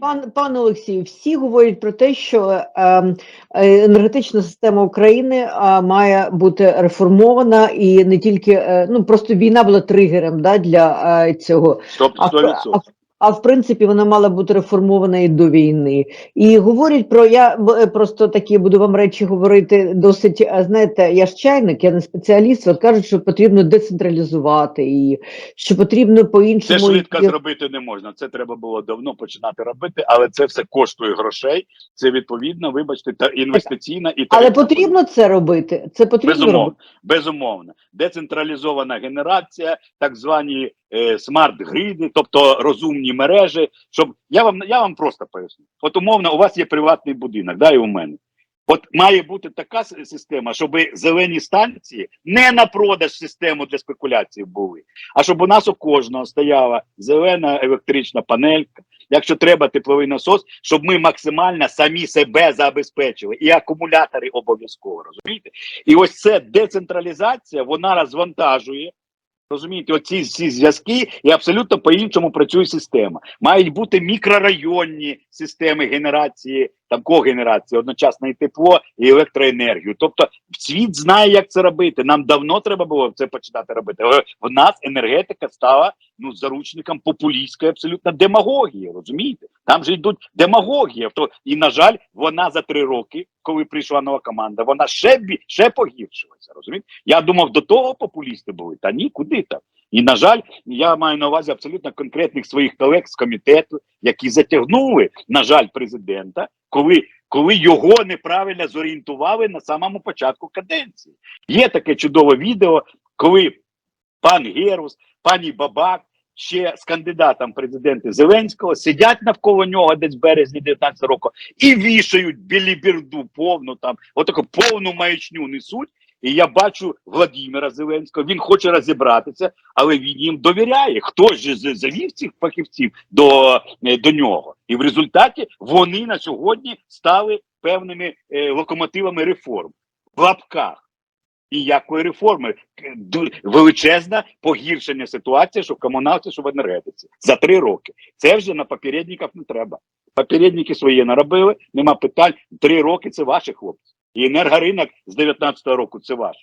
Пан пане Олексію, всі говорять про те, що е, е, енергетична система України е, має бути реформована, і не тільки е, ну просто війна була тригером да, для е, цього. Стоп, А, в- 100%. А, в принципі вона мала бути реформована і до війни. І говорять про я е, просто такі буду вам речі говорити досить. е, Знаєте, я ж чайник, я не спеціаліст. От кажуть, що потрібно децентралізувати її, що потрібно по Це іншому. швидко зробити не можна. Це треба було давно починати робити, але це все коштує грошей. Це відповідно, вибачте, та інвестиційна і Але потрібно це робити. Це потрібно Безумовно, робити. безумовно. Децентралізована генерація, так звані е, смарт-гриди, тобто розумні мережі. Щоб я вам я вам просто поясню. От умовно, у вас є приватний будинок, да, і у мене. От має бути така система, щоб зелені станції не на продаж систему для спекуляції були, а щоб у нас у кожного стояла зелена електрична панелька, якщо треба тепловий насос, щоб ми максимально самі себе забезпечили, і акумулятори обов'язково розумієте? І ось це децентралізація, вона розвантажує. Розумієте, оці всі зв'язки і абсолютно по-іншому працює система. Мають бути мікрорайонні системи генерації, там когенерації, одночасно і тепло, і електроенергію. Тобто світ знає, як це робити. Нам давно треба було це починати робити. Але в нас енергетика стала ну заручником популістської абсолютно демагогії. Розумієте? Там же йдуть демагогія. То і на жаль, вона за три роки, коли прийшла нова команда, вона ще бі ще погіршилася. Розумієте? Я думав, до того популісти були. Та ні, куди там. І на жаль, я маю на увазі абсолютно конкретних своїх колег з комітету, які затягнули, на жаль, президента, коли. Коли його неправильно зорієнтували на самому початку каденції, є таке чудове відео, коли пан Герус, пані Бабак ще з кандидатом президента Зеленського сидять навколо нього десь в березні 19 року і вішають біліберду повну там, отаку повну маячню несуть. І я бачу Владимира Зеленського. Він хоче розібратися, але він їм довіряє. Хто ж завів цих фахівців до, е, до нього? І в результаті вони на сьогодні стали певними е, локомотивами реформ в лапках. І якої реформи величезне погіршення ситуації, що в комуналці, що в енергетиці за три роки. Це вже на попередниках не треба. Попередники свої наробили, нема питань. Три роки це ваші хлопці. І енергоринок з 19-го року це ваш.